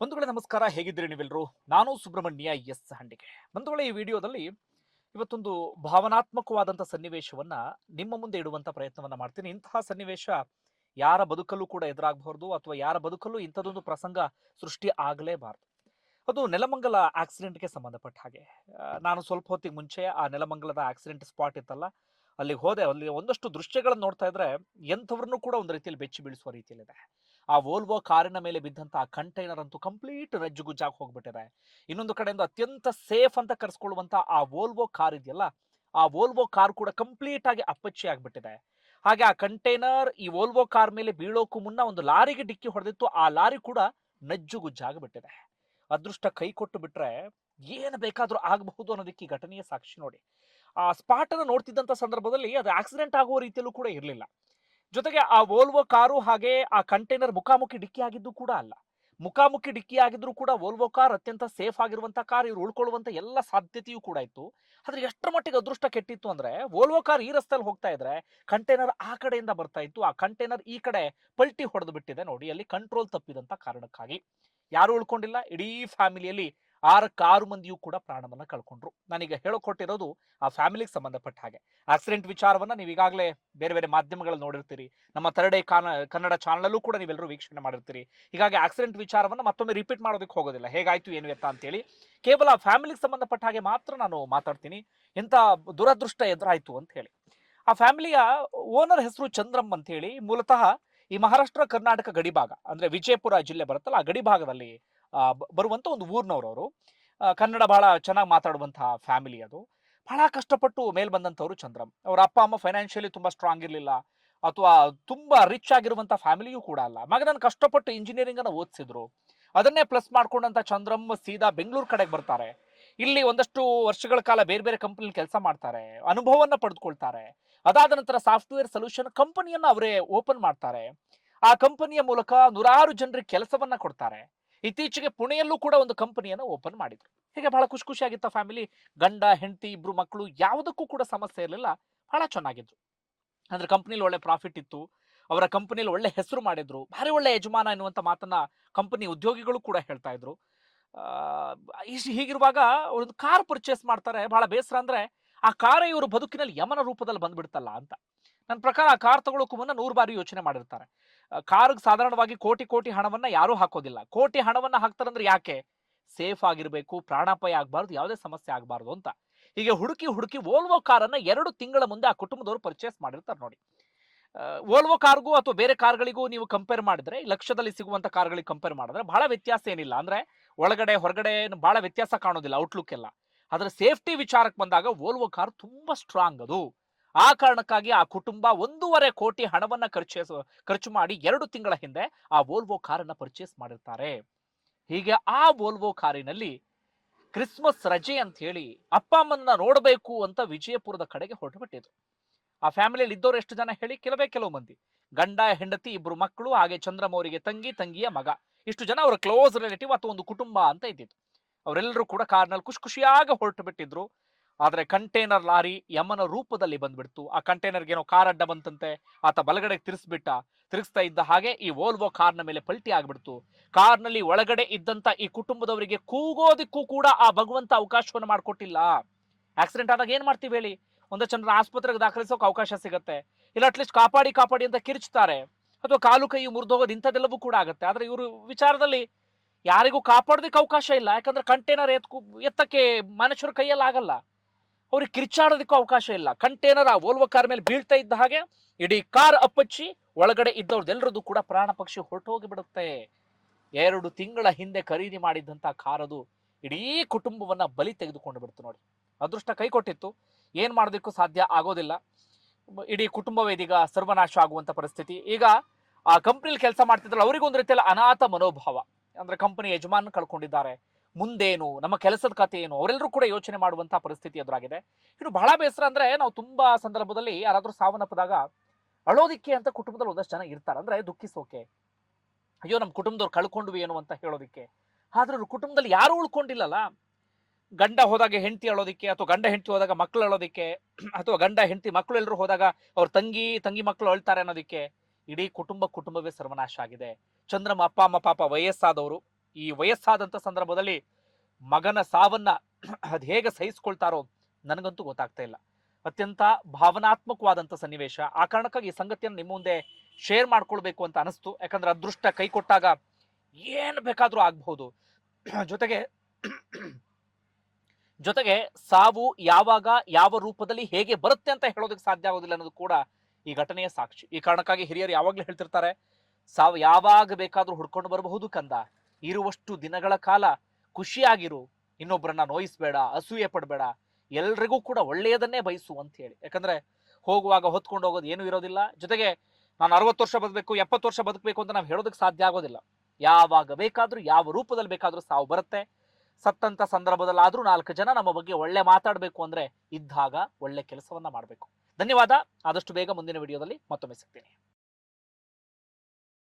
ಬಂಧುಗಳೇ ನಮಸ್ಕಾರ, ಹೇಗಿದ್ದೀರಿ ನೀವೆಲ್ಲರೂ ನಾನು ಸುಬ್ರಹ್ಮಣ್ಯ ಎಸ್ ಹಂಡಿಗೆ ಬಂಧುಗಳೇ ಈ ವಿಡಿಯೋದಲ್ಲಿ ಇವತ್ತೊಂದು ಭಾವನಾತ್ಮಕವಾದಂಥ ಸನ್ನಿವೇಶವನ್ನ ನಿಮ್ಮ ಮುಂದೆ ಇಡುವಂಥ ಪ್ರಯತ್ನವನ್ನ ಮಾಡ್ತೀನಿ. ಇಂತಹ ಸನ್ನಿವೇಶ ಯಾರ ಬದುಕಲ್ಲೂ ಕೂಡ ಎದುರಾಗಬಾರ್ದು ಅಥವಾ ಯಾರ ಬದುಕಲ್ಲೂ ಇಂಥದ್ದೊಂದು ಪ್ರಸಂಗ ಸೃಷ್ಟಿ ಆಗಲೇಬಾರ್ದು. ಅದು ನೆಲಮಂಗಲ ಆಕ್ಸಿಡೆಂಟ್ಗೆ ಸಂಬಂಧಪಟ್ಟ ಹಾಗೆ. ನಾನು ಸ್ವಲ್ಪ ಹೊತ್ತಿಗೆ ಮುಂಚೆ ಆ ನೆಲಮಂಗಲದ ಆಕ್ಸಿಡೆಂಟ್ ಸ್ಪಾಟ್ ಇತ್ತಲ್ಲ, ಅಲ್ಲಿಗೆ ಹೋದೆ. ಅಲ್ಲಿ ಒಂದಷ್ಟು ದೃಶ್ಯಗಳನ್ನು ನೋಡ್ತಾ ಇದ್ರೆ ಎಂಥವ್ರನ್ನೂ ಕೂಡ ಒಂದು ರೀತಿಯಲ್ಲಿ ಬೆಚ್ಚಿ ಬೀಳಿಸುವ ರೀತಿಯಲ್ಲಿದೆ. ಆ ವೋಲ್ವೋ ಕಾರಿನ ಮೇಲೆ ಬಿದ್ದಂತ ಆ ಕಂಟೈನರ್ ಅಂತೂ ಕಂಪ್ಲೀಟ್ ರಜ್ಜುಗುಜ್ಜಾಗಿ ಹೋಗ್ಬಿಟ್ಟಿದೆ. ಇನ್ನೊಂದು ಕಡೆಯಿಂದ ಅತ್ಯಂತ ಸೇಫ್ ಅಂತ ಕರೆಸ್ಕೊಳ್ಳುವಂತ ಆ ವೋಲ್ವೋ ಕಾರ್ ಇದೆಯಲ್ಲ, ಆ ವೋಲ್ವೋ ಕಾರ್ ಕೂಡ ಕಂಪ್ಲೀಟ್ ಆಗಿ ಅಪ್ಪಚ್ಚಿ ಆಗ್ಬಿಟ್ಟಿದೆ. ಹಾಗೆ ಆ ಕಂಟೈನರ್ ಈ ವೋಲ್ವೋ ಕಾರ್ ಮೇಲೆ ಬೀಳೋಕು ಮುನ್ನ ಒಂದು ಲಾರಿಗೆ ಡಿಕ್ಕಿ ಹೊಡೆದಿತ್ತು, ಆ ಲಾರಿ ಕೂಡ ನಜ್ಜುಗುಜ್ಜಾಗ್ಬಿಟ್ಟಿದೆ. ಅದೃಷ್ಟ ಕೈ ಕೊಟ್ಟು ಬಿಟ್ರೆ ಏನು ಬೇಕಾದರೂ ಆಗಬಹುದು ಅನ್ನೋದಕ್ಕೆ ಈ ಘಟನೆಯ ಸಾಕ್ಷಿ ನೋಡಿ. ಆ ಸ್ಪಾಟ್ ಅನ್ನು ನೋಡ್ತಿದ್ದಂತ ಸಂದರ್ಭದಲ್ಲಿ ಅದು ಆಕ್ಸಿಡೆಂಟ್ ಆಗುವ ರೀತಿಯಲ್ಲೂ ಕೂಡ ಇರಲಿಲ್ಲ. ಜೊತೆಗೆ ಆ ವೋಲ್ವೋ ಕಾರು ಹಾಗೆ ಆ ಕಂಟೈನರ್ ಮುಖಾಮುಖಿ ಡಿಕ್ಕಿ ಆಗಿದ್ದು ಕೂಡ ಅಲ್ಲ. ಮುಖಾಮುಖಿ ಡಿಕ್ಕಿ ಆಗಿದ್ರು ಕೂಡ ವೋಲ್ವೋ ಕಾರ್ ಅತ್ಯಂತ ಸೇಫ್ ಆಗಿರುವಂತ ಕಾರ್, ಇವ್ರು ಉಳ್ಕೊಳ್ಳುವಂತ ಎಲ್ಲ ಸಾಧ್ಯತೆಯೂ ಕೂಡ ಇತ್ತು. ಆದ್ರೆ ಎಷ್ಟರ ಮಟ್ಟಿಗೆ ಅದೃಷ್ಟ ಕೆಟ್ಟಿತ್ತು ಅಂದ್ರೆ ವೋಲ್ವೊ ಕಾರ್ ಈ ರಸ್ತೆಯಲ್ಲಿ ಹೋಗ್ತಾ ಇದ್ರೆ ಕಂಟೈನರ್ ಆ ಕಡೆಯಿಂದ ಬರ್ತಾ ಇತ್ತು. ಆ ಕಂಟೈನರ್ ಈ ಕಡೆ ಪಲ್ಟಿ ಹೊಡೆದು ಬಿಟ್ಟಿದೆ ನೋಡಿ, ಅಲ್ಲಿ ಕಂಟ್ರೋಲ್ ತಪ್ಪಿದಂತ ಕಾರಣಕ್ಕಾಗಿ. ಯಾರು ಉಳ್ಕೊಂಡಿಲ್ಲ, ಇಡೀ ಫ್ಯಾಮಿಲಿಯಲ್ಲಿ ಆರಕ್ಕೆ ಆರು ಮಂದಿಯೂ ಕೂಡ ಪ್ರಾಣವನ್ನ ಕಳ್ಕೊಂಡ್ರು. ನಾನೀಗ ಹೇಳಕೊಟ್ಟಿರೋದು ಆ ಫ್ಯಾಮಿಲಿಗೆ ಸಂಬಂಧಪಟ್ಟ ಹಾಗೆ. ಆಕ್ಸಿಡೆಂಟ್ ವಿಚಾರವನ್ನ ನೀವು ಈಗಾಗಲೇ ಬೇರೆ ಬೇರೆ ಮಾಧ್ಯಮಗಳಲ್ಲಿ ನೋಡಿರ್ತೀರಿ. ನಮ್ಮ ತರಡೆ ಕಾನ, ಕನ್ನಡ ಚಾನಲಲ್ಲೂ ಕೂಡ ನೀವೆಲ್ಲರೂ ವೀಕ್ಷಣೆ ಮಾಡಿರ್ತೀರಿ. ಹೀಗಾಗಿ ಆಕ್ಸಿಡೆಂಟ್ ವಿಚಾರವನ್ನ ಮತ್ತೊಮ್ಮೆ ರಿಪೀಟ್ ಮಾಡೋದಕ್ಕೆ ಹೋಗೋದಿಲ್ಲ. ಹೇಗಾಯ್ತು, ಏನು ಎತ್ತ ಅಂತೇಳಿ. ಕೇವಲ ಫ್ಯಾಮಿಲಿಗೆ ಸಂಬಂಧಪಟ್ಟ ಹಾಗೆ ಮಾತ್ರ ನಾನು ಮಾತಾಡ್ತೀನಿ. ಎಂತ ದುರದೃಷ್ಟ ಎದುರಾಯ್ತು ಅಂತ ಹೇಳಿ. ಆ ಫ್ಯಾಮಿಲಿಯ ಓನರ್ ಹೆಸರು ಚಂದ್ರಂ ಅಂತ ಹೇಳಿ, ಮೂಲತಃ ಈ ಮಹಾರಾಷ್ಟ್ರ, ಕರ್ನಾಟಕ ಗಡಿಭಾಗ, ಅಂದ್ರೆ ವಿಜಯಪುರ ಜಿಲ್ಲೆ ಬರುತ್ತಲ್ಲ, ಆ ಗಡಿಭಾಗದಲ್ಲಿ ಆ, ಬ- ಬರುವಂತ ಒಂದು ಊರ್ನವ್ರು ಅವರು. ಕನ್ನಡ ಬಹಳ ಚೆನ್ನಾಗಿ ಮಾತಾಡುವಂತಹ ಫ್ಯಾಮಿಲಿ ಅದು. ಬಹಳ ಕಷ್ಟಪಟ್ಟು ಮೇಲ್ ಬಂದಂಥವ್ರು ಚಂದ್ರಮ್. ಅವ್ರ ಅಪ್ಪ ಅಮ್ಮ ಫೈನಾನ್ಷಿಯಲಿ ತುಂಬಾ ಸ್ಟ್ರಾಂಗ್ ಇರಲಿಲ್ಲ. ಅಥವಾ ತುಂಬಾ ರಿಚ್ ಆಗಿರುವಂಥ ಫ್ಯಾಮಿಲಿಯೂ ಕೂಡ ಅಲ್ಲ. ಮಗನನ್ನು ಕಷ್ಟಪಟ್ಟು ಇಂಜಿನಿಯರಿಂಗ್ ಅನ್ನ ಓದಿಸಿದ್ರು. ಅದನ್ನೇ ಪ್ಲಸ್ ಮಾಡ್ಕೊಂಡಂತ ಚಂದ್ರಮ್ ಸೀದಾ ಬೆಂಗಳೂರು ಕಡೆಗೆ ಬರ್ತಾರೆ. ಇಲ್ಲಿ ಒಂದಷ್ಟು ವರ್ಷಗಳ ಕಾಲ ಬೇರೆ ಬೇರೆ ಕಂಪ್ನಿಲಿ ಕೆಲಸ ಮಾಡ್ತಾರೆ. ಅನುಭವವನ್ನ ಪಡೆದುಕೊಳ್ತಾರೆ ಅದಾದ ನಂತರ ಸಾಫ್ಟ್ವೇರ್ ಸೊಲ್ಯೂಷನ್ ಕಂಪನಿಯನ್ನ ಅವರೇ ಓಪನ್ ಮಾಡ್ತಾರೆ. ಆ ಕಂಪನಿಯ ಮೂಲಕ ನೂರಾರು ಜನರಿಗೆ ಕೆಲಸವನ್ನ ಕೊಡ್ತಾರೆ. ಇತ್ತೀಚೆಗೆ ಪುಣೆಯಲ್ಲೂ ಕೂಡ ಒಂದು ಕಂಪನಿಯನ್ನು ಓಪನ್ ಮಾಡಿದ್ರು. ಹೀಗೆ ಬಹಳ ಖುಷಿ ಖುಷಿಯಾಗಿತ್ತ ಫ್ಯಾಮಿಲಿ. ಗಂಡ, ಹೆಂಡತಿ, ಇಬ್ರು ಮಕ್ಕಳು ಯಾವುದಕ್ಕೂ ಕೂಡ ಸಮಸ್ಯೆ ಇರಲಿಲ್ಲ. ಬಹಳ ಚೆನ್ನಾಗಿದ್ರು. ಅಂದ್ರೆ ಕಂಪನಿಲಿ ಒಳ್ಳೆ ಪ್ರಾಫಿಟ್ ಇತ್ತು. ಅವರ ಕಂಪನಿಲಿ ಒಳ್ಳೆ ಹೆಸರು ಮಾಡಿದ್ರು. ಭಾರಿ ಒಳ್ಳೆ ಯಜಮಾನ ಎನ್ನುವಂಥ ಮಾತನ್ನ ಕಂಪನಿ ಉದ್ಯೋಗಿಗಳು ಕೂಡ ಹೇಳ್ತಾ ಇದ್ರು. ಹೀಗಿರುವಾಗ ಒಂದು ಕಾರ್ ಪರ್ಚೇಸ್ ಮಾಡ್ತಾರೆ. ಬಹಳ ಬೇಸರ ಅಂದ್ರೆ ಆ ಕಾರ ಇವರು ಬದುಕಿನಲ್ಲಿ ಯಮನ ರೂಪದಲ್ಲಿ ಬಂದ್ಬಿಡ್ತಲ್ಲ ಅಂತ. ನನ್ನ ಪ್ರಕಾರ ಆ ಕಾರ್ ತಗೊಳ್ಳೋಕ್ಕೂ ಮುನ್ನ ನೂರು ಬಾರಿ ಯೋಚನೆ ಮಾಡಿರ್ತಾರೆ. ಕಾರ್ಗೆ ಸಾಧಾರಣವಾಗಿ ಕೋಟಿ ಕೋಟಿ ಹಣವನ್ನ ಯಾರೂ ಹಾಕೋದಿಲ್ಲ. ಕೋಟಿ ಹಣವನ್ನ ಹಾಕ್ತಾರಂದ್ರೆ ಯಾಕೆ? ಸೇಫ್ ಆಗಿರ್ಬೇಕು, ಪ್ರಾಣಾಪಾಯ ಆಗಬಾರ್ದು, ಯಾವುದೇ ಸಮಸ್ಯೆ ಆಗಬಾರ್ದು ಅಂತ. ಹೀಗೆ ಹುಡುಕಿ ಹುಡುಕಿ ವೋಲ್ವೋ ಕಾರನ್ನ ಎರಡು ತಿಂಗಳ ಮುಂದೆ ಆ ಕುಟುಂಬದವರು ಪರ್ಚೇಸ್ ಮಾಡಿರ್ತಾರೆ ನೋಡಿ. ವೋಲ್ವೋ ಕಾರ್ಗೂ ಅಥವಾ ಬೇರೆ ಕಾರ್ಗಳಿಗೂ ನೀವು ಕಂಪೇರ್ ಮಾಡಿದ್ರೆ, ಲಕ್ಷದಲ್ಲಿ ಸಿಗುವಂತ ಕಾರ್ಗಳಿಗೆ ಕಂಪೇರ್ ಮಾಡಿದ್ರೆ ಬಹಳ ವ್ಯತ್ಯಾಸ ಏನಿಲ್ಲ. ಅಂದ್ರೆ ಒಳಗಡೆ, ಹೊರಗಡೆ ಬಹಳ ವ್ಯತ್ಯಾಸ ಕಾಣೋದಿಲ್ಲ ಔಟ್ಲುಕ್ ಎಲ್ಲ. ಆದ್ರೆ ಸೇಫ್ಟಿ ವಿಚಾರಕ್ಕೆ ಬಂದಾಗ ವೋಲ್ವೋ ಕಾರ್ ತುಂಬಾ ಸ್ಟ್ರಾಂಗ್ ಅದು. ಆ ಕಾರಣಕ್ಕಾಗಿ ಆ ಕುಟುಂಬ ಒಂದೂವರೆ ಕೋಟಿ ಹಣವನ್ನ ಖರ್ಚು ಖರ್ಚು ಮಾಡಿ ಎರಡು ತಿಂಗಳ ಹಿಂದೆ ಆ ವೋಲ್ವೋ ಕಾರನ್ನ ಪರ್ಚೇಸ್ ಮಾಡಿರ್ತಾರೆ. ಹೀಗೆ ಆ ವೋಲ್ವೋ ಕಾರಿನಲ್ಲಿ ಕ್ರಿಸ್ಮಸ್ ರಜೆ ಅಂತ ಹೇಳಿ ಅಪ್ಪ ಅಮ್ಮನ್ನ ನೋಡಬೇಕು ಅಂತ ವಿಜಯಪುರದ ಕಡೆಗೆ ಹೊರಟು ಬಿಟ್ಟಿದ್ರು ಆ ಫ್ಯಾಮಿಲಿಯಲ್ಲಿ ಇದ್ದವ್ರು ಎಷ್ಟು ಜನ ಹೇಳಿ? ಕೆಲವೇ ಕೆಲವು ಮಂದಿ. ಗಂಡ, ಹೆಂಡತಿ, ಇಬ್ರು ಮಕ್ಕಳು, ಹಾಗೆ ಚಂದ್ರಮೌರಿಗೆ ತಂಗಿ, ತಂಗಿಯ ಮಗ. ಇಷ್ಟು ಜನ ಅವರ ಕ್ಲೋಸ್ ರಿಲೇಟಿವ್ ಅಥವಾ ಒಂದು ಕುಟುಂಬ ಅಂತ ಇದ್ದಿತ್ತು ಅವರೆಲ್ಲರೂ ಕೂಡ ಕಾರ್ನಲ್ಲಿ ಖುಷಿ ಖುಷಿಯಾಗಿ ಹೊರಟು ಬಿಟ್ಟಿದ್ರು ಆದ್ರೆ ಕಂಟೈನರ್ ಲಾರಿ ಯಮನ ರೂಪದಲ್ಲಿ ಬಂದ್ಬಿಡ್ತು. ಆ ಕಂಟೈನರ್ಗೆ ಏನೋ ಕಾರ್ ಅಡ್ಡ ಬಂತಂತೆ. ಆತ ಬಲಗಡೆ ತಿರ್ಸ್ಬಿಟ್ಟ. ತಿರುಗಿಸ್ತಾ ಇದ್ದ ಹಾಗೆ ಈ ವೋಲ್ವೋ ಕಾರ್ನ ಮೇಲೆ ಪಲ್ಟಿ ಆಗ್ಬಿಡ್ತು. ಕಾರ್ನಲ್ಲಿ ಒಳಗಡೆ ಇದ್ದಂತ ಈ ಕುಟುಂಬದವರಿಗೆ ಕೂಗೋದಿಕ್ಕೂ ಕೂಡ ಆ ಭಗವಂತ ಅವಕಾಶವನ್ನು ಮಾಡಿಕೊಟ್ಟಿಲ್ಲ. ಆಕ್ಸಿಡೆಂಟ್ ಆದಾಗ ಏನ್ ಮಾಡ್ತೀವಿ ಹೇಳಿ? ಒಂದಷ್ಟು ಜನರ ಆಸ್ಪತ್ರೆಗೆ ದಾಖಲಿಸೋಕೆ ಅವಕಾಶ ಸಿಗುತ್ತೆ. ಇಲ್ಲ ಅಟ್ಲೀಸ್ಟ್ ಕಾಪಾಡಿ ಕಾಪಾಡಿ ಅಂತ ಕಿರ್ಚ್ತಾರೆ. ಅಥವಾ ಕಾಲು ಕೈ ಮುರಿದೋಗೋದು ಇಂಥದ್ದೆಲ್ಲವೂ ಕೂಡ ಆಗುತ್ತೆ. ಆದ್ರೆ ಇವರು ವಿಚಾರದಲ್ಲಿ ಯಾರಿಗೂ ಕಾಪಾಡೋದಕ್ಕೆ ಅವಕಾಶ ಇಲ್ಲ. ಯಾಕಂದ್ರೆ ಕಂಟೈನರ್ ಎತ್ಕು, ಎತ್ತಕ್ಕೆ ಮನುಷ್ಯರ ಕೈಯಲ್ಲಿ ಆಗಲ್ಲ ಅವ್ರಿಗೆ ಕಿರ್ಚಾಡೋದಕ್ಕೂ ಅವಕಾಶ ಇಲ್ಲ. ಕಂಟೇನರ್ ಆ ಓಲ್ವ ಕಾರ್ ಮೇಲೆ ಬೀಳ್ತಾ ಇದ್ದ ಹಾಗೆ ಇಡೀ ಕಾರ್ ಅಪ್ಪಚ್ಚಿ ಒಳಗಡೆ ಇದ್ದವ್ರದ್ದೆಲ್ಲರದ್ದು ಕೂಡ ಪ್ರಾಣ ಪಕ್ಷಿ ಹೊರಟೋಗಿ ಎರಡು ತಿಂಗಳ ಹಿಂದೆ ಖರೀದಿ ಮಾಡಿದ್ದಂತ ಕಾರದು ಇಡೀ ಕುಟುಂಬವನ್ನ ಬಲಿ ತೆಗೆದುಕೊಂಡು ಬಿಡ್ತು ನೋಡಿ. ಅದೃಷ್ಟ ಕೈ ಕೊಟ್ಟಿತ್ತು. ಏನ್ ಮಾಡೋದಕ್ಕೂ ಸಾಧ್ಯ ಆಗೋದಿಲ್ಲ. ಇಡೀ ಕುಟುಂಬವೇ ಇದೀಗ ಸರ್ವನಾಶ ಆಗುವಂತ ಪರಿಸ್ಥಿತಿ. ಈಗ ಆ ಕಂಪ್ನಿಲಿ ಕೆಲಸ ಮಾಡ್ತಿದ್ರಲ್ಲ, ಅವರಿಗೊಂದು ರೀತಿಯಲ್ಲಿ ಅನಾಥ ಮನೋಭಾವ. ಅಂದ್ರೆ ಕಂಪನಿ ಯಜಮಾನ್ ಕಳ್ಕೊಂಡಿದ್ದಾರೆ. ಮುಂದೇನು, ನಮ್ಮ ಕೆಲಸದ ಕಥೆ ಏನು, ಅವರೆಲ್ಲರೂ ಕೂಡ ಯೋಚನೆ ಮಾಡುವಂತಹ ಪರಿಸ್ಥಿತಿ ಎದುರಾಗಿದೆ. ಇನ್ನು ಬಹಳ ಬೇಸರ ಅಂದ್ರೆ ನಾವು ತುಂಬಾ ಸಂದರ್ಭದಲ್ಲಿ ಯಾರಾದ್ರೂ ಸಾವನ್ನಪ್ಪದಾಗ ಅಳೋದಿಕ್ಕೆ ಅಂತ ಕುಟುಂಬದಲ್ಲಿ ಒಂದಷ್ಟು ಜನ ಇರ್ತಾರೆ. ಅಂದ್ರೆ ದುಃಖಿಸೋಕೆ. ಅಯ್ಯೋ, ನಮ್ಮ ಕುಟುಂಬದವ್ರು ಕಳ್ಕೊಂಡ್ವಿ ಏನು ಅಂತ ಹೇಳೋದಿಕ್ಕೆ. ಆದ್ರೆ ಕುಟುಂಬದಲ್ಲಿ ಯಾರು ಉಳ್ಕೊಂಡಿಲ್ಲಲ್ಲ. ಗಂಡ ಹೋದಾಗ ಹೆಂಡತಿ ಅಳೋದಿಕ್ಕೆ ಅಥವಾ ಗಂಡ ಹೆಂಡತಿ ಹೋದಾಗ ಮಕ್ಕಳು ಅಳೋದಿಕ್ಕೆ, ಅಥವಾ ಗಂಡ ಹೆಂಡತಿ ಮಕ್ಕಳು ಎಲ್ಲರೂ ಹೋದಾಗ ಅವ್ರ ತಂಗಿ ತಂಗಿ ಮಕ್ಕಳು ಅಳ್ತಾರೆ ಅನ್ನೋದಿಕ್ಕೆ, ಇಡೀ ಕುಟುಂಬ ಕುಟುಂಬವೇ ಸರ್ವನಾಶ ಆಗಿದೆ. ಚಂದ್ರಮ್ಮ ಅಪ್ಪ, ಅಮ್ಮ, ಪಾಪ ವಯಸ್ಸಾದವರು. ಈ ವಯಸ್ಸಾದಂಥ ಸಂದರ್ಭದಲ್ಲಿ ಮಗನ ಸಾವನ್ನ ಅದು ಹೇಗೆ ಸಹಿಸ್ಕೊಳ್ತಾರೋ ನನಗಂತೂ ಗೊತ್ತಾಗ್ತಾ ಇಲ್ಲ. ಅತ್ಯಂತ ಭಾವನಾತ್ಮಕವಾದಂಥ ಸನ್ನಿವೇಶ. ಆ ಕಾರಣಕ್ಕಾಗಿ ಈ ಸಂಗತಿಯನ್ನು ನಿಮ್ಮ ಮುಂದೆ ಶೇರ್ ಮಾಡ್ಕೊಳ್ಬೇಕು ಅಂತ ಅನಿಸ್ತು. ಯಾಕಂದ್ರೆ ಅದೃಷ್ಟ ಕೈ ಕೊಟ್ಟಾಗ ಏನು ಬೇಕಾದರೂ ಆಗ್ಬಹುದು. ಜೊತೆಗೆ ಜೊತೆಗೆ ಸಾವು ಯಾವಾಗ, ಯಾವ ರೂಪದಲ್ಲಿ ಹೇಗೆ ಬರುತ್ತೆ ಅಂತ ಹೇಳೋದಕ್ಕೆ ಸಾಧ್ಯ ಆಗೋದಿಲ್ಲ ಅನ್ನೋದು ಕೂಡ ಈ ಘಟನೆಯ ಸಾಕ್ಷಿ. ಈ ಕಾರಣಕ್ಕಾಗಿ ಹಿರಿಯರು ಯಾವಾಗಲೂ ಹೇಳ್ತಿರ್ತಾರೆ, ಸಾವು ಯಾವಾಗ ಬೇಕಾದ್ರೂ ಹುಡ್ಕೊಂಡು ಬರಬಹುದು ಕಂದ. ಇರುವಷ್ಟು ದಿನಗಳ ಕಾಲ ಖುಷಿಯಾಗಿರು. ಇನ್ನೊಬ್ಬರನ್ನ ನೋಯಿಸ್ಬೇಡ, ಅಸೂಯೆ ಪಡಬೇಡ. ಎಲ್ರಿಗೂ ಕೂಡ ಒಳ್ಳೆಯದನ್ನೇ ಬಯಸು ಅಂತ ಹೇಳಿ. ಯಾಕಂದ್ರೆ ಹೋಗುವಾಗ ಹೊತ್ಕೊಂಡು ಹೋಗೋದು ಏನೂ ಇರೋದಿಲ್ಲ. ಜೊತೆಗೆ ನಾನು ಅರವತ್ತು ವರ್ಷ ಬದುಕಬೇಕು, ಎಪ್ಪತ್ತು ವರ್ಷ ಬದುಕಬೇಕು ಅಂತ ನಾವು ಹೇಳೋದಕ್ಕೆ ಸಾಧ್ಯ ಆಗೋದಿಲ್ಲ. ಯಾವಾಗ ಬೇಕಾದ್ರೂ, ಯಾವ ರೂಪದಲ್ಲಿ ಬೇಕಾದ್ರೂ ಸಾವು ಬರುತ್ತೆ. ಸತ್ತಂತ ಸಂದರ್ಭದಲ್ಲಾದರೂ ನಾಲ್ಕು ಜನ ನಮ್ಮ ಬಗ್ಗೆ ಒಳ್ಳೆ ಮಾತಾಡಬೇಕು ಅಂದ್ರೆ ಇದ್ದಾಗ ಒಳ್ಳೆ ಕೆಲಸವನ್ನ ಮಾಡಬೇಕು. ಧನ್ಯವಾದ. ಆದಷ್ಟು ಬೇಗ ಮುಂದಿನ ವಿಡಿಯೋದಲ್ಲಿ ಮತ್ತೊಮ್ಮೆ ಸಿಗ್ತೀನಿ.